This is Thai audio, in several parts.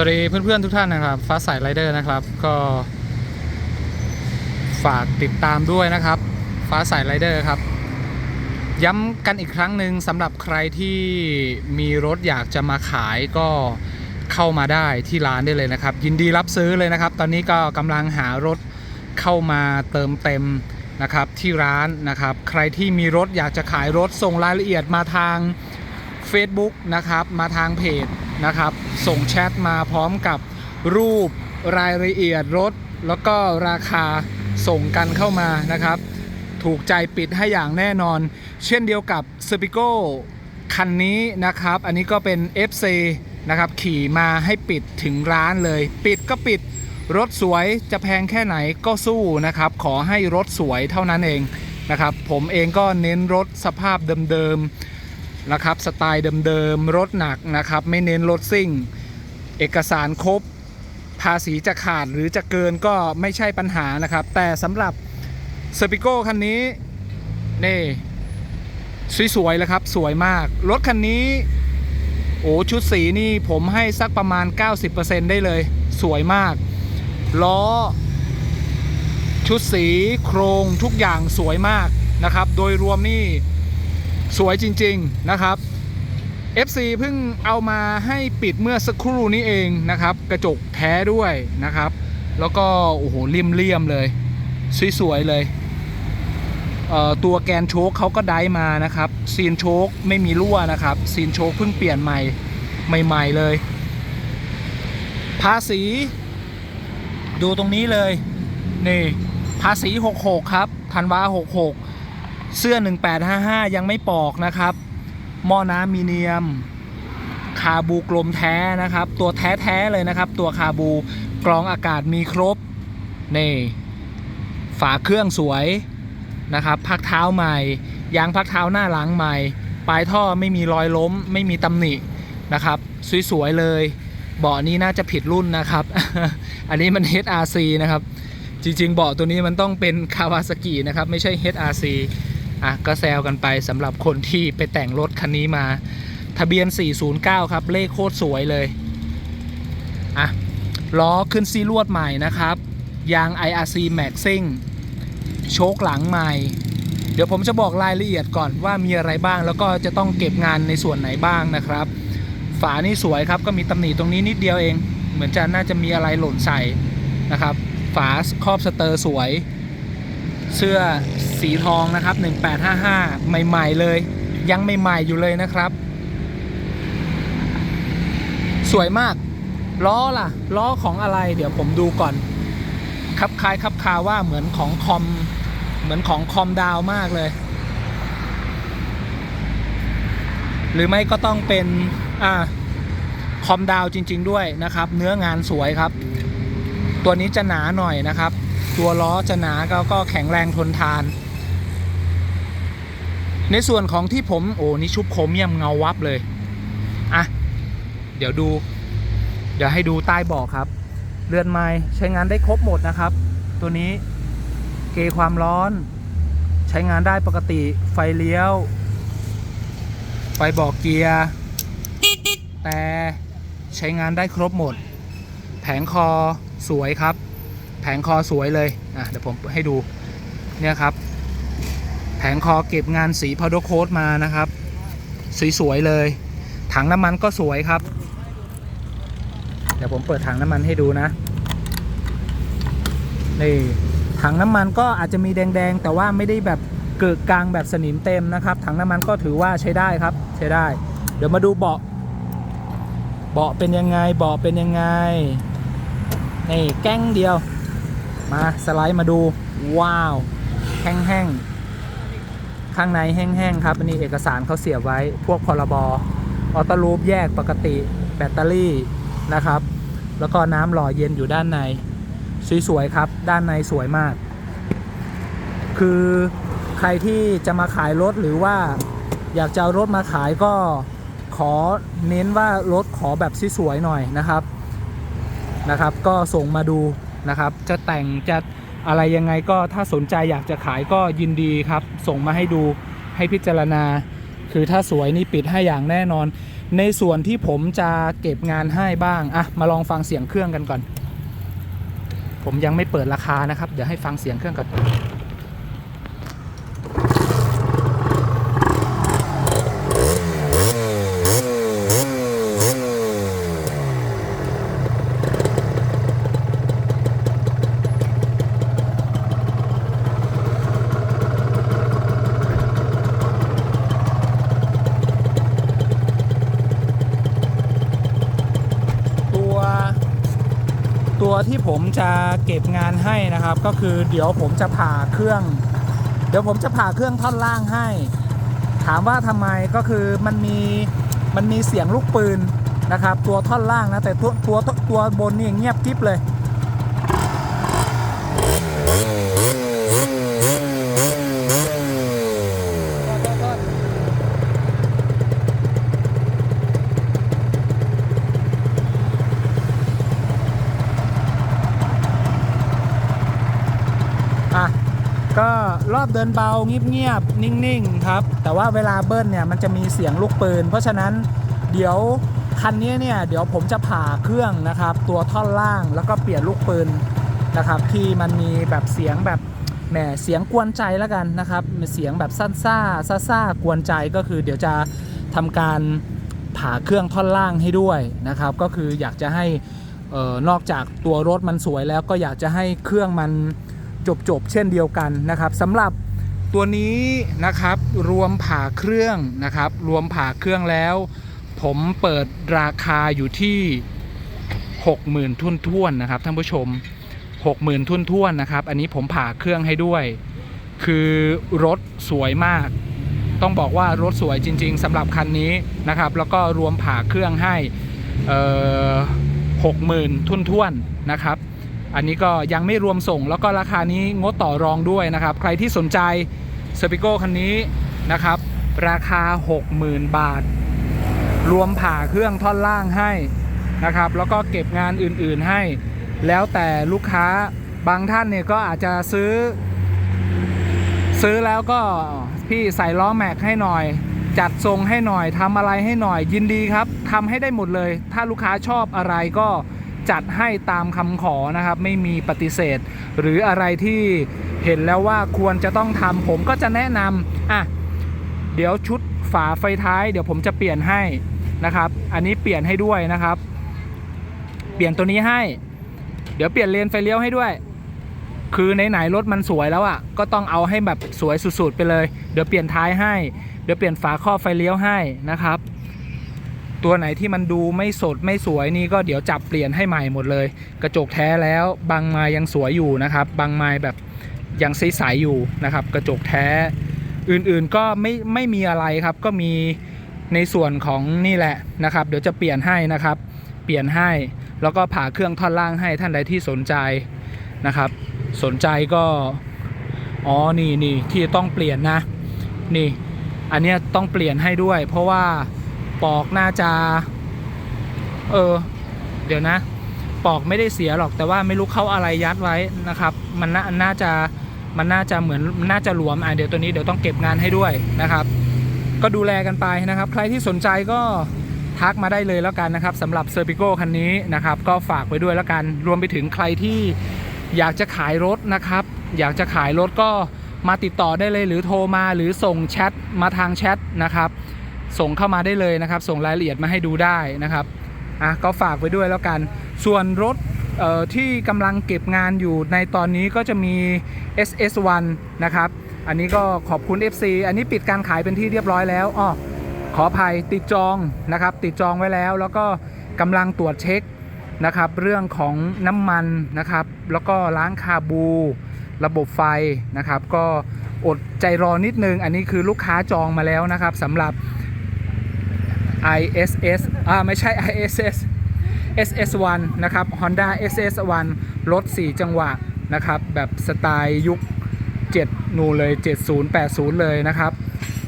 วัสดีเพื่อนๆทุกท่านนะครับ ฟ้าใสไรเดอร์นะครับ ก็ฝากติดตามด้วยนะครับ ฟ้าใสไรเดอร์ครับ ย้ำกันอีกครั้งหนึ่งสำหรับใครที่มีรถอยากจะมาขายก็เข้ามาได้ที่ร้านได้เลยนะครับ ยินดีรับซื้อเลยนะครับ ตอนนี้ก็กำลังหารถเข้ามาเติมเต็มนะครับที่ร้านนะครับ ใครที่มีรถอยากจะขายรถส่งรายละเอียดมาทาง Facebook นะครับ มาทางเพจ นะครับ ส่งแชทมาพร้อมกับรูปรายละเอียดรถ แล้วก็ราคาส่งกันเข้ามานะครับ ถูกใจปิดให้อย่างแน่นอน เช่นเดียวกับ s p i c o คันนี้นะครับ อันนี้ก็เป็น FC นะครับขี่มาให้ปิดถึงร้านเลย ปิดก็ปิดรถสวยจะแพงแค่ไหนก็สู้นะครับ ขอให้รถสวยเท่านั้นเองนะครับ ผมเองก็เน้นรถสภาพเดิมๆ นะครับ สไตล์เดิมๆ รถหนักนะครับ ไม่เน้นรถซิ่ง เอกสารครบ ภาษีจะขาดหรือจะเกินก็ไม่ใช่ปัญหานะครับ แต่สำหรับสปิโก้คันนี้ นี่สวยๆเลยครับ สวยมาก รถคันนี้ โอ้ชุดสีนี่ผมให้สักประมาณ 90%ได้เลย สวยมาก ล้อ ชุดสีโครงทุกอย่างสวยมากนะครับ โดยรวมนี่ สวยจริง ๆ นะครับ FC เพิ่งเอามาให้ปิดเมื่อสักครู่นี้เองนะครับ กระจกแท้ด้วยนะครับ แล้วก็โอ้โหเลี่ยมๆเลย สวยๆเลยเตัวแกนโชคเขาก็ได้มานะครับซีนโชคไม่มีรั่วนะครับซีนโชคเพิ่งเปลี่ยนใหม่ใหม่ ๆ เลย ภาษี ดูตรงนี้เลย นี่ ภาษี 66 ครับธันวา66 เสื้อ 1855 ยังไม่ปอกนะครับ หม้อน้ำมีเนียม คาบูกลมแท้นะครับ ตัวแท้ๆเลยนะครับ ตัวคาบูกรองอากาศมีครบ นี่ ฝาเครื่องสวยนะครับพักเท้าใหม่ ยางพักเท้าหน้าหลังใหม่ ปลายท่อไม่มีรอยล้ม ไม่มีตำหนินะครับ สวยๆเลย เบาะนี้น่าจะผิดรุ่นนะครับ อันนี้มัน HRC นะครับ จริงๆ เบาะตัวนี้มันต้องเป็นคาวาซากินะครับ ไม่ใช่ HRC อะก็แซวกันไปสำหรับคนที่ไปแต่งรถคันนี้มา ทะเบียน 409 ครับ เลขโคตรสวยเลย อะ ล้อขึ้นซีลวดใหม่นะครับ ยาง IRC Maxing โชคหลังใหม่ เดี๋ยวผมจะบอกรายละเอียดก่อนว่ามีอะไรบ้าง แล้วก็จะต้องเก็บงานในส่วนไหนบ้างนะครับ ฝานี่สวยครับ ก็มีตำหนิตรงนี้นิดเดียวเอง เหมือนจะน่าจะมีอะไรหล่นใส่นะครับ ฝาครอบสเตอร์สวย เสื้อ สีทองนะครับ 1855 ใหม่ ๆ เลย ยังใหม่ ๆ อยู่เลยนะครับ สวยมาก ล้อล่ะ ล้อของอะไรเดี๋ยวผมดูก่อนคับคล้ายคับคาว่าเหมือนของคอม เหมือนของคอมดาวมากเลย หรือไม่ก็ต้องเป็น อ่า คอมดาวจริง ๆ ด้วยนะครับ เนื้องานสวยครับ ตัวนี้จะหนาหน่อยนะครับ ตัวล้อจะหนาก็แข็งแรงทนทาน ในส่วนของที่ผมโอ้นี่ชุบโครเมียมเงาวับเลย อะ เดี๋ยวดู เดี๋ยวให้ดูใต้บาะครับ เรือนไม้ใช้งานได้ครบหมดนะครับ ตัวนี้เกยความร้อน ใช้งานได้ปกติไฟเลี้ยว ไฟบอกเกียร์ แต่ใช้งานได้ครบหมด แผงคอสวยครับ แผงคอสวยเลย อะ เดี๋ยวผมให้ดู เนี่ยครับ แผงคอเก็บงานสีพาวเดอร์โค้ดมานะครับ สวย ๆ เลย ถังน้ำมันก็สวยครับ เดี๋ยวผมเปิดถังน้ำมันให้ดูนะ นี่ถังน้ำมันก็อาจจะมีแดง ๆ แต่ว่าไม่ได้แบบเกิดกลางแบบสนิมเต็มนะครับ ถังน้ำมันก็ถือว่าใช้ได้ครับ ใช้ได้ เดี๋ยวมาดูเบาะ เบาะเป็นยังไง เบาะเป็นยังไง นี่แก้งเดียว มาสไลด์มาดู ว้าว แห้งๆ ข้างในแห้งๆครับอันนี้เอกสารเขาเสียบไว้ พวกพรบออโต้ลูปแยกปกติแบตเตอรี่นะครับ แล้วก็น้ำหล่อเย็นอยู่ด้านใน สวยๆครับ ด้านในสวยมาก คือใครที่จะมาขายรถหรือว่าอยากจะเอารถมาขายก็ขอเน้นว่ารถขอแบบสวยๆหน่อยนะครับนะครับ ก็ส่งมาดูนะครับ จะแต่งจะ อะไรยังไงก็ถ้าสนใจอยากจะขายก็ยินดีครับ ส่งมาให้ดูให้พิจารณา คือถ้าสวยนี่ปิดให้อย่างแน่นอน ในส่วนที่ผมจะเก็บงานให้บ้างอะมาลองฟังเสียงเครื่องกันก่อน ผมยังไม่เปิดราคานะครับ เดี๋ยวให้ฟังเสียงเครื่องก่อน ตัวตัวที่ ผมจะเก็บงานให้นะครับ ก็คือเดี๋ยวผมจะผ่าเครื่อง เดี๋ยวผมจะผ่าเครื่องท่อนล่างให้ ถามว่าทำไมก็คือมันมีมันมีเสียงลูกปืนนะครับ ตัวท่อนล่างนะแต่ตัวตัวตัวบนนี่เงียบกริบเลย ก็รอบเดินเบาเงียบๆนิ่งๆครับ แต่ว่าเวลาเบิ้ลเนี่ยมันจะมีเสียงลูกปืน เพราะฉะนั้นเดี๋ยวคันนี้เนี่ยเดี๋ยวผมจะผ่าเครื่องนะครับ ตัวท่อนล่างแล้วก็เปลี่ยนลูกปืนนะครับที่มันมีแบบเสียงแบบแหมเสียงกวนใจแล้วกันนะครับเสียงแบบสั้นซ่าซ่าซ่ากวนใจก็คือเดี๋ยวจะทำการผ่าเครื่องท่อนล่างให้ด้วยนะครับ ก็คืออยากจะให้ออนอกจากตัวรถมันสวยแล้วก็อยากจะให้เครื่องมัน จบๆเช่นเดียวกันนะครับสำหรับตัวนี้นะครับรวมผ่าเครื่องนะครับ รวมผ่าเครื่องแล้ว ผมเปิดราคาอยู่ที่ 60,000ทุนท่วนนะครับท่านผู้ชม 60,000ทุนท่วนนะครับ อันนี้ผมผ่าเครื่องให้ด้วย คือรถสวยมาก ต้องบอกว่ารถสวยจริง ๆสำหรับคันนี้นะครับ แล้วก็รวมผ่าเครื่องให้เอ่อ60,000ทุ่นท่วนนะครับ อันนี้ก็ยังไม่รวมส่งแล้วก็ราคานี้งดต่อรองด้วยนะครับ ใครที่สนใจเซอร์ปิโกคันนี้นะครับ ราคา 60,000 บาท รวมผ่าเครื่องท่อนล่างให้นะครับ แล้วก็เก็บงานอื่นๆให้ แล้วแต่ลูกค้าบางท่านเนี่ยก็อาจจะซื้อ ซื้อแล้วก็พี่ใส่ล้อแม็กให้หน่อย จัดทรงให้หน่อยทำอะไรให้หน่อยยินดีครับทำให้ได้หมดเลย ถ้าลูกค้าชอบอะไรก็ จัดให้ตามคำขอนะครับ ไม่มีปฏิเสธ หรืออะไรที่เห็นแล้วว่าควรจะต้องทำผมก็จะแนะนำอะเดี๋ยวชุดฝาไฟท้าย เดี๋ยวผมจะเปลี่ยนให้นะครับ อันนี้เปลี่ยนให้ด้วยนะครับ เปลี่ยนตัวนี้ให้ เดี๋ยวเปลี่ยนเลนไฟเลี้ยวให้ด้วย คือไหนๆรถมันสวยแล้วอะ่ะ ก็ต้องเอาให้แบบสวยสุดๆไปเลย เดี๋ยวเปลี่ยนท้ายให้ เดี๋ยวเปลี่ยนฝาครอบไฟเลี้ยวให้นะครับ ตัวไหนที่มันดูไม่สดไม่สวยนี่ก็เดี๋ยวจับเปลี่ยนให้ใหม่หมดเลย กระจกแท้แล้วบางไม้ยังสวยอยู่นะครับ บางไม้แบบยังใสๆอยู่นะครับ กระจกแท้อื่นๆก็ไม่ไม่มีอะไรครับ ก็มีในส่วนของนี่แหละนะครับ เดี๋ยวจะเปลี่ยนให้นะครับ เปลี่ยนให้แล้วก็ผ่าเครื่องท่อนล่างให้ท่านใดที่สนใจนะครับ สนใจก็อ๋อนี่นี่ที่ต้องเปลี่ยนนะ นี่ อันนี้ต้องเปลี่ยนให้ด้วย เพราะว่า ปอกน่าจะ เออ เดี๋ยวนะ ปอกไม่ได้เสียหรอกแต่ว่าไม่รู้เขาอะไรยัดไว้นะครับ มันน่าน่าจะมันน่าจะเหมือนน่าจะหลวมอะเดี๋ยวตัวนี้เดี๋ยวต้องเก็บงานให้ด้วยนะครับ ก็ดูแลกันไปนะครับ ใครที่สนใจก็ทักมาได้เลยแล้วกันนะครับสำหรับเซอร์ i ิโกคันนี้นะครับ ก็ฝากไว้ด้วยแล้วกัน รวมไปถึงใครที่อยากจะขายรถนะครับ อยากจะขายรถก็มาติดต่อได้เลยหรือโทรมาหรือส่งแชทมาทางแชทนะครับ ส่งเข้ามาได้เลยนะครับ ส่งรายละเอียดมาให้ดูได้นะครับอะก็ฝากไว้ด้วยแล้วกัน ส่วนรถที่กำลังเก็บงานอยู่ในตอนนี้ก็จะมี SS1 นะครับ อันนี้ก็ขอบคุณ FC อันนี้ปิดการขายเป็นที่เรียบร้อยแล้วอ้อขออภัยติดจองนะครับ ติดจองไว้แล้ว แล้วก็กำลังตรวจเช็คนะครับ เรื่องของน้ำมันนะครับ แล้วก็ล้างคาบู ระบบไฟนะครับ ก็อดใจรอนิดนึง อันนี้คือลูกค้าจองมาแล้วนะครับสำหรับ ISS อ่าไม่ใช่ ISS SS1 นะครับ Honda SS1 รถ 4 จังหวะนะครับ แบบสไตล์ยุค 7 นูเลย 70 80 เลยนะครับ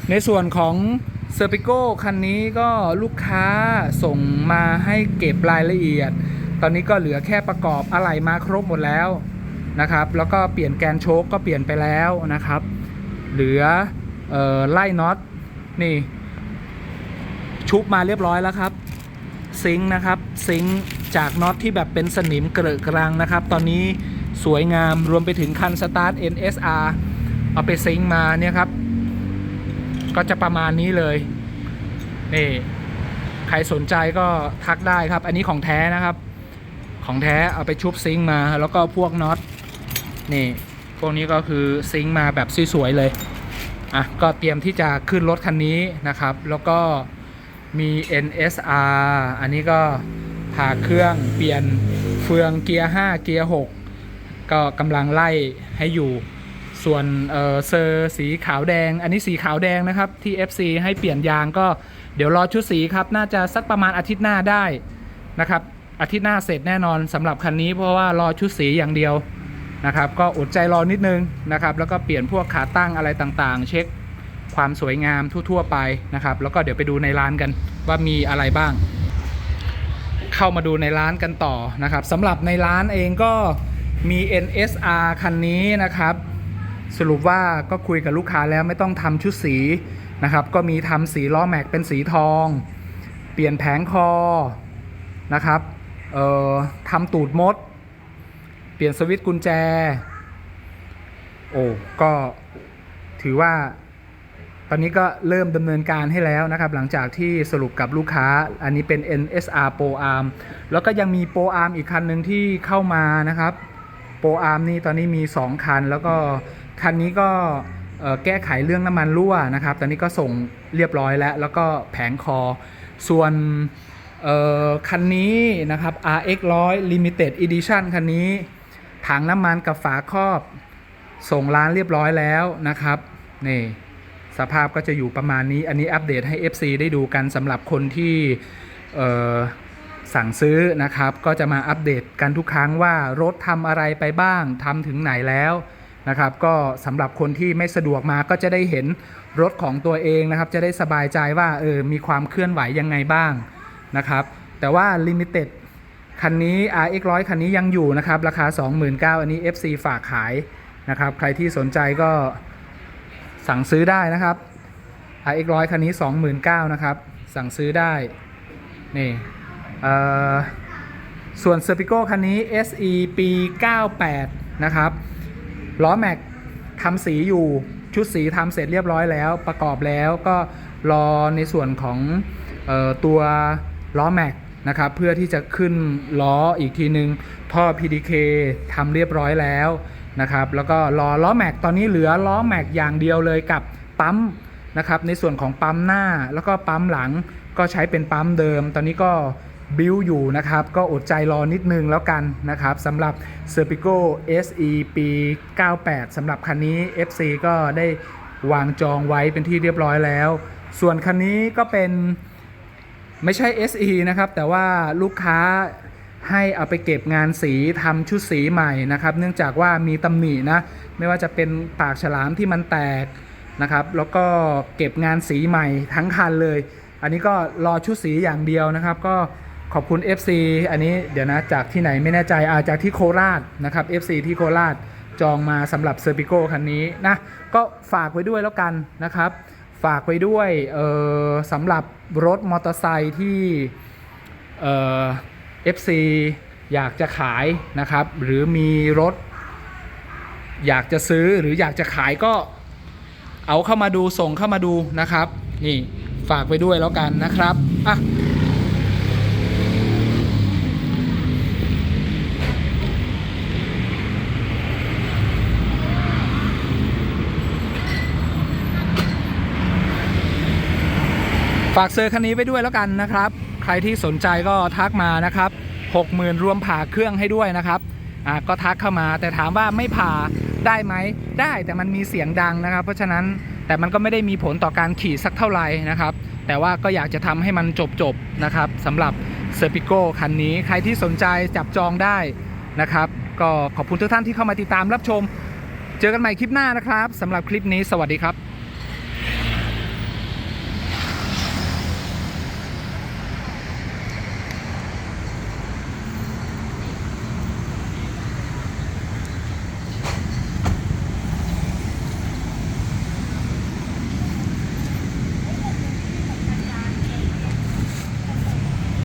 ในส่วนของ s e r p i c o คันนี้ก็ลูกค้าส่งมาให้เก็บรายละเอียด ตอนนี้ก็เหลือแค่ประกอบอะไหล่มาครบหมดแล้วนะครับ แล้วก็เปลี่ยนแกนโชคก็เปลี่ยนไปแล้วนะครับ เหลือออไล่น็อตนี่ ชุบมาเรียบร้อยแล้วครับซิงค์นะครับซิงค์จากน็อตที่แบบเป็นสนิมเกลอะกรังนะครับ ตอนนี้สวยงามรวมไปถึงคันสตาร์ท NSR เอาไปซิงค์มาเนี่ยครับ ก็จะประมาณนี้เลยนี่ใครสนใจก็ทักได้ครับ อันนี้ของแท้นะครับ ของแท้เอาไปชุบซิงค์มาแล้วก็พวกน็อตนี่พวกนี้ก็คือซิงค์มาแบบสวยๆเลยอะก็เตรียมที่จะขึ้นรถคันนี้นะครับ แล้วก็ มี NSR อันนี้ก็พาเครื่องเปลี่ยนเฟืองเกียร์ 5 เกียร์ 6 ก็กำลังไล่ให้อยู่ส่วนเออเซอร์สีขาวแดง อันนี้สีขาวแดงนะครับที่ FC ให้เปลี่ยนยางก็เดี๋ยวรอชุดสีครับ น่าจะสักประมาณอาทิตย์หน้าได้นะครับ อาทิตย์หน้าเสร็จแน่นอนสำหรับคันนี้เพราะว่ารอชุดสีอย่างเดียวนะครับ ก็อดใจรอนิดนึงนะครับ แล้วก็เปลี่ยนพวกขาตั้งอะไรต่างๆ เช็ค ความสวยงามทั่ว ๆ ไปนะครับ แล้วก็เดี๋ยวไปดูในร้านกันว่ามีอะไรบ้าง เข้ามาดูในร้านกันต่อนะครับสำหรับในร้านเองก็มี NSR คันนี้นะครับ สรุปว่าก็คุยกับลูกค้าแล้วไม่ต้องทำชุดสีนะครับ ก็มีทำสีล้อแม็กเป็นสีทอง เปลี่ยนแผงคอนะครับเอ่อทำตูดมด เปลี่ยนสวิตช์กุญแจ โอ้ก็ถือว่า ตอนนี้ก็เริ่มดำเนินการให้แล้วนะครับ หลังจากที่สรุปกับลูกค้า อันนี้เป็น NSR Pro Arm แล้วก็ยังมี Pro Arm อีกคันหนึ่งที่เข้ามานะครับ Pro Arm นี่ตอนนี้มี 2 คัน แล้วก็คันนี้ก็แก้ไขเรื่องน้ำมันรั่วนะครับ ตอนนี้ก็ส่งเรียบร้อยแล้ว แล้วก็แผงคอ ส่วนคันนี้นะครับ RX 100 Limited Edition คันนี้ถังน้ำมันกับฝาครอบ ส่งร้านเรียบร้อยแล้วนะครับนี่ สภาพก็จะอยู่ประมาณนี้ อันนี้อัปเดตให้ FC ได้ดูกันสำหรับคนที่สั่งซื้อนะครับ ก็จะมาอัปเดตกันทุกครั้งว่ารถทำอะไรไปบ้างทำถึงไหนแล้วนะครับ ก็สำหรับคนที่ไม่สะดวกมาก็จะได้เห็นรถของตัวเองนะครับ จะได้สบายใจว่าเออมีความเคลื่อนไหวยังไงบ้างนะครับ แต่ว่า Limited คันนี้ RX 100คันนี้ยังอยู่นะครับ ราคา 29,000อันนี้ FC ฝากขายนะครับ ใครที่สนใจก็ สั่งซื้อได้นะครับ RX 100คันนี้ 29,000นะครับ สั่งซื้อได้นี่เอ่อส่วน s e r p i c o คันนี้ SE ปี98 นะครับล้อแม็กทำสีอยู่ชุดสีทำเสร็จเรียบร้อยแล้ว ประกอบแล้วก็รอในส่วนของออตัวล้อแม็กนะครับเพื่อที่จะขึ้นล้ออีกทีนึงท่อ PDK ทำเรียบร้อยแล้ว นะครับแล้วก็รอล้อแม็กตอนนี้เหลือล้อแม็กอย่างเดียวเลยกับปั๊มนะครับในส่วนของปั๊มหน้าแล้วก็ปั๊มหลังก็ใช้เป็นปั๊มเดิม ตอนนี้ก็บิวอยู่นะครับ ก็อดใจรอนิดนึงแล้วกันนะครับสำหรับ s e r p i c o SE ปี 98สำหรับคันนี้ FC ก็ได้วางจองไว้เป็นที่เรียบร้อยแล้ว ส่วนคันนี้ก็เป็นไม่ใช่ SE นะครับ แต่ว่าลูกค้า ให้เอาไปเก็บงานสีทำชุดสีใหม่นะครับ เนื่องจากว่ามีตำหนินะ ไม่ว่าจะเป็นปากฉลามที่มันแตกนะครับ แล้วก็เก็บงานสีใหม่ทั้งคันเลย อันนี้ก็รอชุดสีอย่างเดียวนะครับ ก็ขอบคุณ FC อันนี้เดี๋ยวนะจากที่ไหนไม่แน่ใจอาจากที่โคราชนะครับ FC ที่โคราชจองมาสำหรับเซอร์ปิโกคันนี้นะก็ฝากไว้ด้วยแล้วกันนะครับ ฝากไว้ด้วยเออสำหรับรถมอเตอร์ไซค์ที่เออ FC อยากจะขายนะครับ หรือมีรถ อยากจะซื้อหรืออยากจะขายก็เอาเข้ามาดูส่งเข้ามาดูนะครับ นี่ฝากไปด้วยแล้วกันนะครับอะากเซอร์คันนี้ไปด้วยแล้วกันนะครับ ใครที่สนใจก็ทักมานะครับ60,000รวมผ่าเครื่องให้ด้วยนะครับอะก็ทักเข้ามา แต่ถามว่าไม่ผ่าได้ไหมได้แต่มันมีเสียงดังนะครับ เพราะฉะนั้นแต่มันก็ไม่ได้มีผลต่อการขี่สักเท่าไหร่นะครับ แต่ว่าก็อยากจะทำให้มันจบๆนะครับสำหรับเซอร์ปิโกคันนี้ใครที่สนใจจับจองได้นะครับ ก็ขอบคุณทุกท่านที่เข้ามาติดตามรับชม เจอกันใหม่คลิปหน้านะครับสำหรับคลิปนี้สวัสดีครับ